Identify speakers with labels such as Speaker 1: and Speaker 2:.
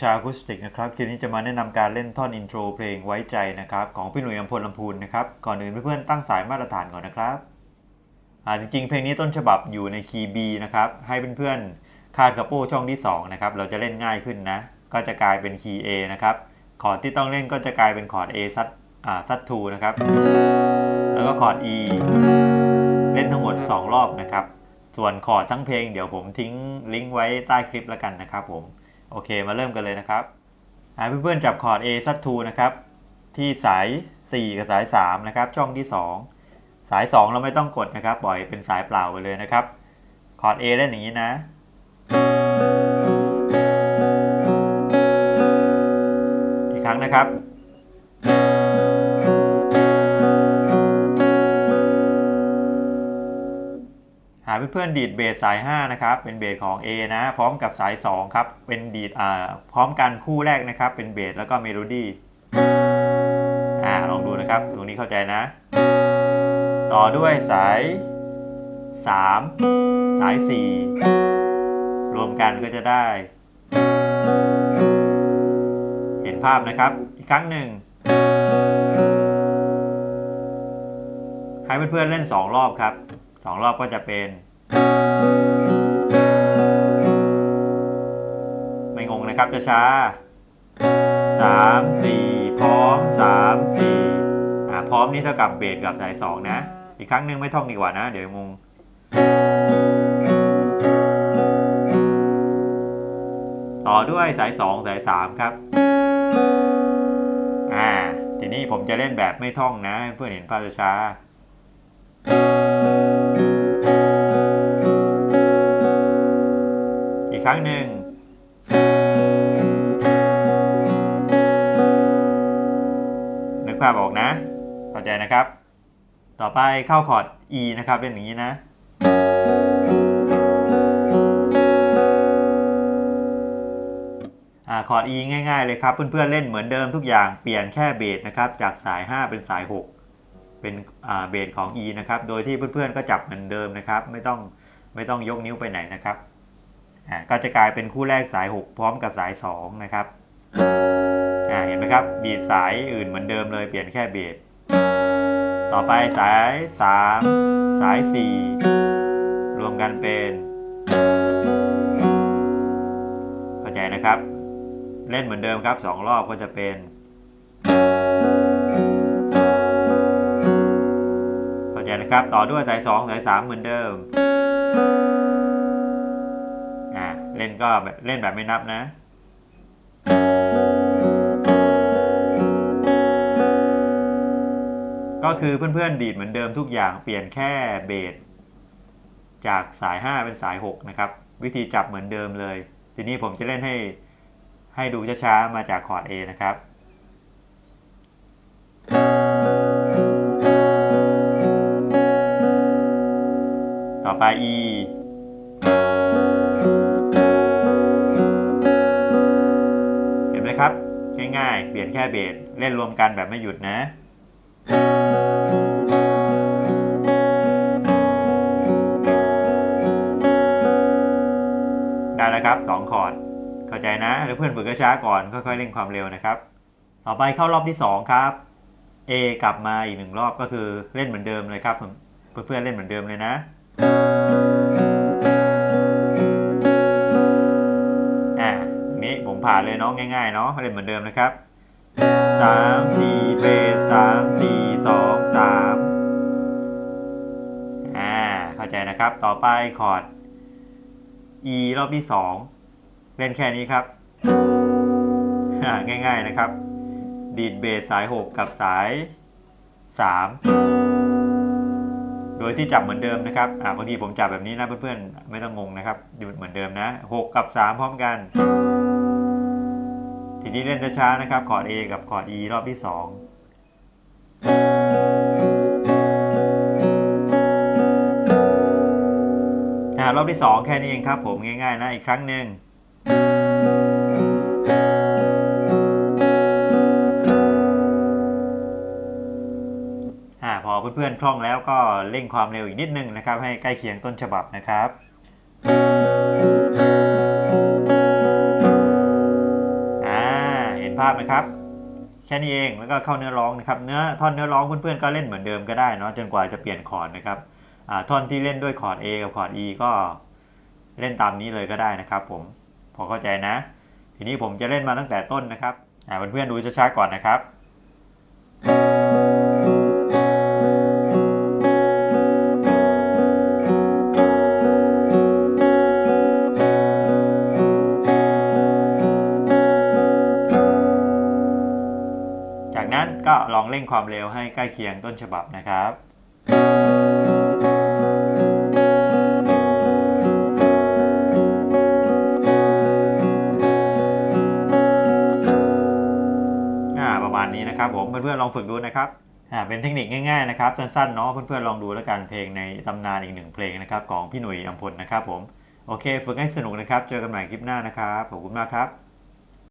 Speaker 1: ชาคุสติกนะครับคลิปนี้จะมาแนะนำการเล่นท่อนอินโทรเพลงไว้ใจนะครับของพี่หนุ่ยอัมพลลำพูนนะครับก่อนอื่นเพื่อนๆตั้งสายมาตรฐานก่อนนะครับอ่าจริงๆ เพลงนี้ต้นฉบับอยู่ในคีย์ B นะครับให้เพื่อนๆคาดกระโป้ช่องที่2นะครับเราจะเล่นง่ายขึ้นนะก็จะกลายเป็นคีย์ A นะครับคอร์ดที่ต้องเล่นก็จะกลายเป็นคอร์ด A ซัดอ่าซัด2นะครับแล้วก็คอร์ด E เล่นทั้งหมด 2 รอบนะครับส่วนคอร์ดทั้งเพลงเดี๋ยวผมทิ้งลิงก์ไว้ใต้คลิปแล้วกันนะครับผม โอเคมาเริ่มกันเลยนะครับเพื่อนๆจับคอร์ด A ซัด2นะครับที่สาย 4 กับสาย 3 นะครับ ช่องที่ 2 สาย 2 เราไม่ต้องกดนะครับ ปล่อยเป็นสายเปล่าไปเลยนะครับ คอร์ด A เล่นอย่างนี้นะ อีกครั้งนะครับ เพื่อนๆดีดเบสสาย 5 นะครับ เป็นเบสของ A นะ พร้อมกับสาย 2 ครับ เป็นดีดอ่าพร้อมกันคู่แรกนะครับ เป็นเบสแล้วก็เมโลดี้อ่าลองดูนะครับ ตรงนี้เข้าใจนะ ต่อด้วยสาย 3 สาย 4 รวมกันก็จะได้ เห็นภาพนะครับ อีกครั้งหนึ่งให้เพื่อนๆเล่น 2 รอบครับ 2 รอบก็จะเป็น ไม่งงนะครับจะช้าสามสี่พร้อมสามสี่อ่าพร้อมนี่เท่ากับเบสกับสายสองนะ อีกครั้งหนึ่งไม่ท่องดีกว่านะ เดี๋ยวงงต่อด้วยสายสองสายสามครับ อ่า ทีนี้ผมจะเล่นแบบไม่ท่องนะ เพื่อนเห็นภาพช้าๆ ครั้งหนึ่ง นึกภาพออกนะ เข้าใจนะครับ ต่อไปเข้าคอร์ด E นะครับเล่นอย่างนี้นะอคอร์ด E ง่ายๆเลยครับ เพื่อนๆเล่นเหมือนเดิมทุกอย่างเปลี่ยนแค่เบสนะครับ จากสาย 5 เป็นสาย 6 เป็นเบสของ E นะครับ โดยที่เพื่อนๆก็จับเหมือนเดิมนะครับ ไม่ต้องไม่ต้องยกนิ้วไปไหนนะครับ ก็จะกลายเป็นคู่แรกสาย 6 พร้อมกับสาย 2 นะครับเห็นไหมครับดีดสายอื่นเหมือนเดิมเลยเปลี่ยนแค่เบสต่อไปสาย 3 สาย 4 รวมกันเป็นเข้าใจนะครับ เล่นเหมือนเดิมครับ 2 รอบก็จะเป็นเข้าใจนะครับ ต่อด้วยสาย 2 สาย 3 เหมือนเดิม อ่าเล่นก็เล่นแบบไม่นับนะ ก็คือเพื่อนๆดีดเหมือนเดิมทุกอย่างเปลี่ยนแค่เบสจากสาย 5 เป็นสาย 6 นะครับ วิธีจับเหมือนเดิมเลย ทีนี้ผมจะเล่นให้ให้ดูช้าๆ มาจากคอร์ด A นะครับต่อไป E ง่ายๆ เปลี่ยนแค่เบสเล่นรวมกันแบบไม่หยุดนะได้แล้วครับ 2 คอร์ด เข้าใจนะหรือเพื่อนฝึกช้าก่อน ค่อยๆเร่งความเร็วนะครับ ต่อไปเข้ารอบที่ 2 ครับ A กลับมาอีกหนึ่งรอบก็คือเล่นเหมือนเดิมเลยครับเพื่อนๆเล่นเหมือนเดิมเลยนะ ผ่านเลยเนาะง่ายๆเนาะเล่นเหมือนเดิมนะครับสามสี่เบสสามสี่สองสามอ่าเข้าใจนะครับต่อไปคอร์ด E รอบที่2เล่นแค่นี้ครับง่ายๆนะครับ ดีดเบสสาย 6 กับสาย 3 โดยที่จับเหมือนเดิมนะครับบางทีผมจับแบบนี้นะเพื่อนๆ ไม่ต้องงงนะครับดูเหมือนเดิมนะ 6 กับ 3 พร้อมกัน นี้เล่นช้าๆนะครับ คอร์ด A กับคอร์ด E รอบที่ 2 อ่ารอบที่ 2 แค่นี้เองครับผมง่ายๆนะ อีกครั้งหนึ่งอ่าพอเพื่อนๆคล่องแล้วก็เร่งความเร็วอีกนิดนึงนะครับ ให้ใกล้เคียงต้นฉบับนะครับาพนะครับแค่นี้เองแล้วก็เข้าเนื้อร้องนะครับเนื้อท่อนเนื้อร้องเพื่อนๆก็เล่นเหมือนเดิมก็ได้เนาะจนกว่าจะเปลี่ยนคอร์ดนะครับท่อนที่เล่นด้วยคอร์ด A กับคอร์ด E ก็เล่นตามนี้เลยก็ได้นะครับผมพอเข้าใจนะ ทีนี้ผมจะเล่นมาตั้งแต่ต้นนะครับเพื่อนๆดูช้าๆก่อนนะครับ เร่งความเร็วให้ใกล้เคียงต้นฉบับนะครับอ่าประมาณนี้นะครับผมเพื่อนๆลองฝึกดูนะครับอ่าเป็นเทคนิคง่ายๆนะครับสั้นๆเนาะเพื่อนๆลองดูแล้วกันเพลงในตำนานอีกหนึ่งเพลงนะครับของพี่หนุ่ยอัมพลนะครับผมโอเค ฝึกให้สนุกนะครับ เจอกันใหม่คลิปหน้านะครับขอบคุณมากครับ